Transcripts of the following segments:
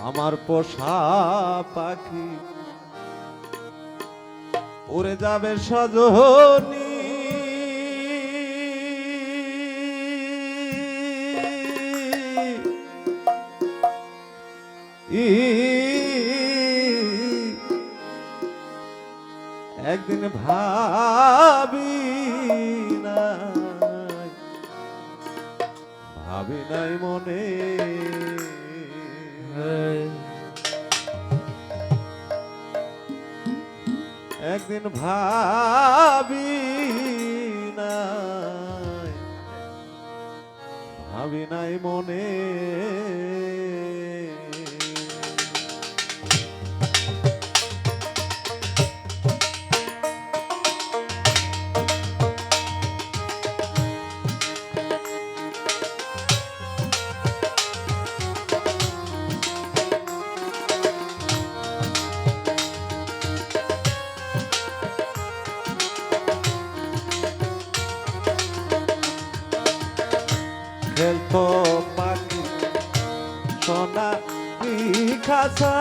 আমার পোষা পাখি উড়ে যাবে সজনী একদিন ভাবি নাই। ভাবি নাই মনে। একদিন ভাবি নাই। ভাবি নাই মনে। খেলতো পাখি সোনা খাসায়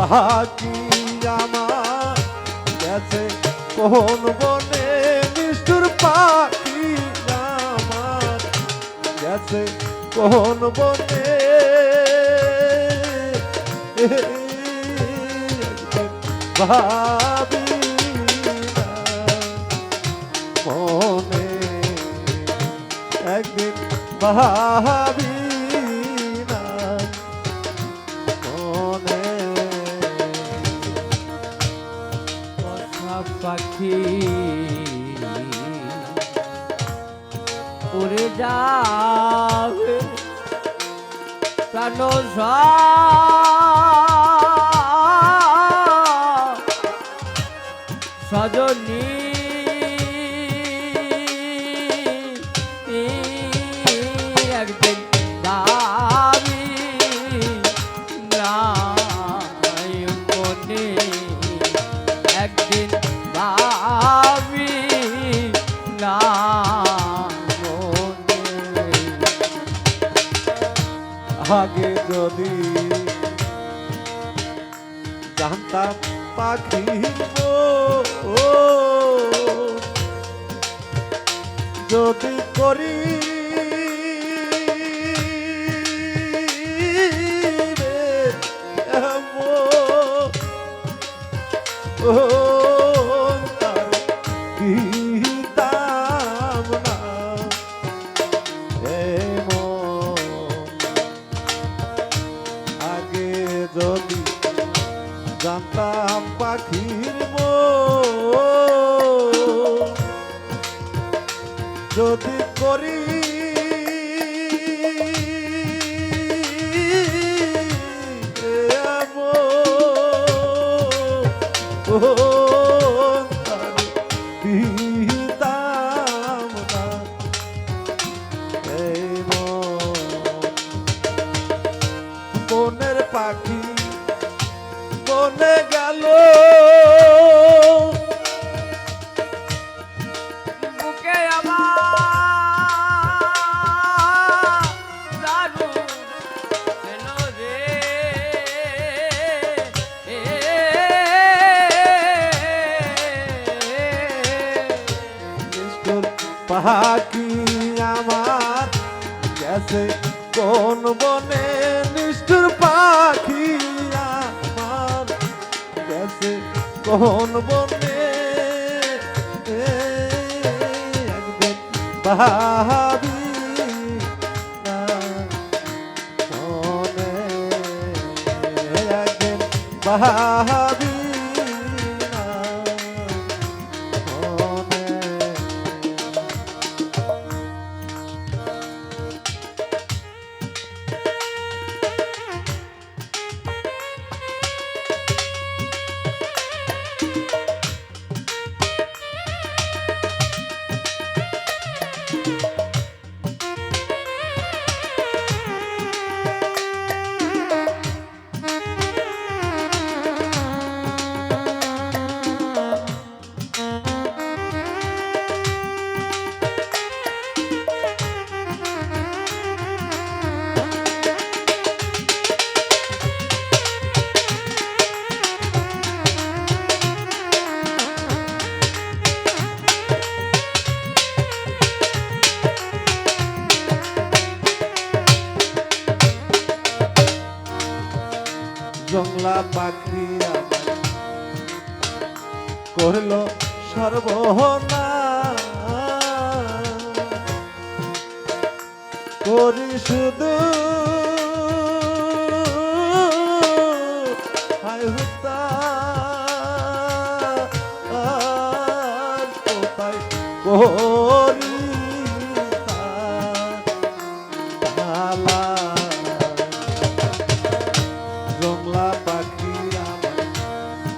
পাখি আমার গেছে কোন বনে নিষ্ঠুর পাখি কোন বনে ভাবি মনে একদিন ভাবি পাখি উড়ে যাবে প্রাণ সজনী জানতাম পাখি যদি করি রে পাখি আমার। গেছে কোন বনে নিষ্ঠুর পাখি আমার। গেছে কোন বনে একদিন ভাবি মনে একদিন জংলা পাখি করল সর্বনা করি শুধু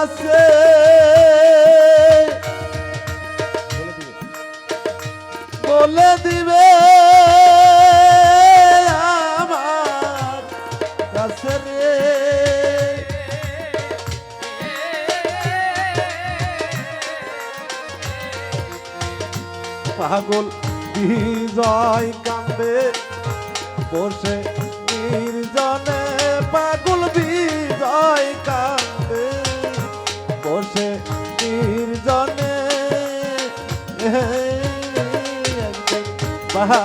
আছে। বলে দিবে আমার কাছে রে। পাগল বিজয় কান্দে বসে না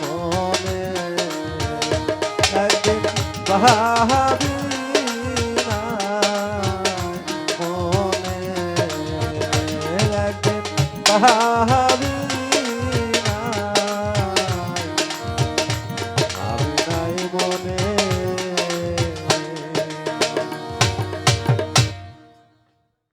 মনে একদিন ভাবি